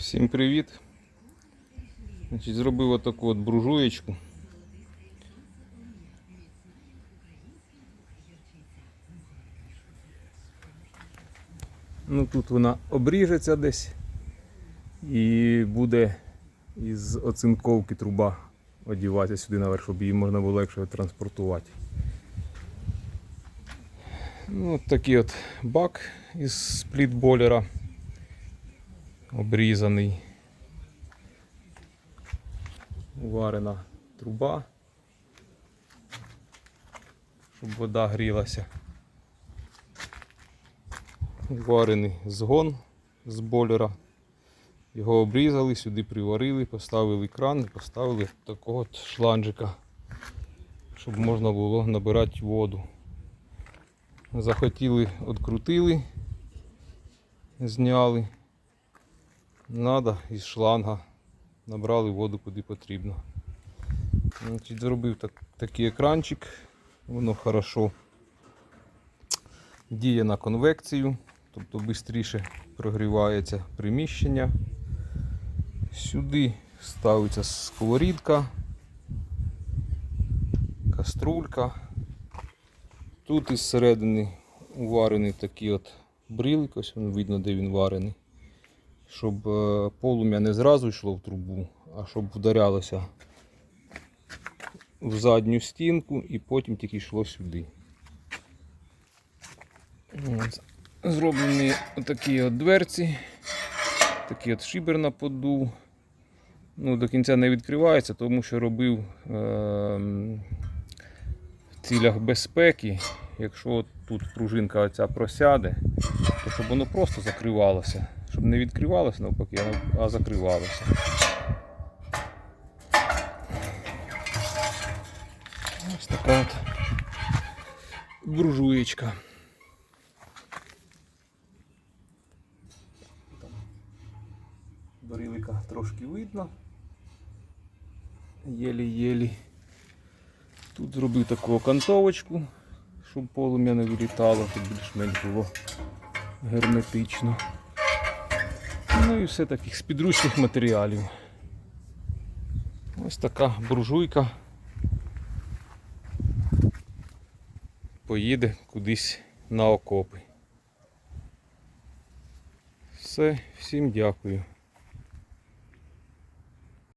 Всім привіт. Значить, зробив отаку от буржуєчку. Ну тут вона обріжеться десь і буде із оцинковки труба одіватися сюди наверх, щоб її можна було легше транспортувати. Ну, от такий от бак із сплітболера обрізаний. Уварена труба, щоб вода грілася. Варений згон з бойлера. Його обрізали, сюди приварили, поставили кран і поставили такого от шланжика, щоб можна було набирати воду. Захотіли, відкрутили, зняли. Надо із шланга набрали воду куди потрібно. Зробив так, такий екранчик, воно хорошо діє на конвекцію, тобто швидше прогрівається приміщення. Сюди ставиться сковорідка, каструлька. Тут із середини уварений такий от брилик, ось видно, де він варений щоб е, полум'я не зразу йшло в трубу, а щоб вдарялося в задню стінку і потім тільки йшло сюди. Зроблені такі от дверці, такий от шибер на поду. Ну, До кінця не відкривається, тому що робив е- в цілях безпеки. Якщо тут пружинка оця просяде, то щоб воно просто закривалося щоб не відкривалося навпаки, а закривалося. Ось така от буржуєчка. Брилика трошки видно. Єлі-єлі. Тут зробив таку окантовочку, щоб полум'я не вилітало, тут більш-менш було герметично. Ну і все таких з підручних матеріалів. Ось така буржуйка поїде кудись на окопи. Все, всім дякую.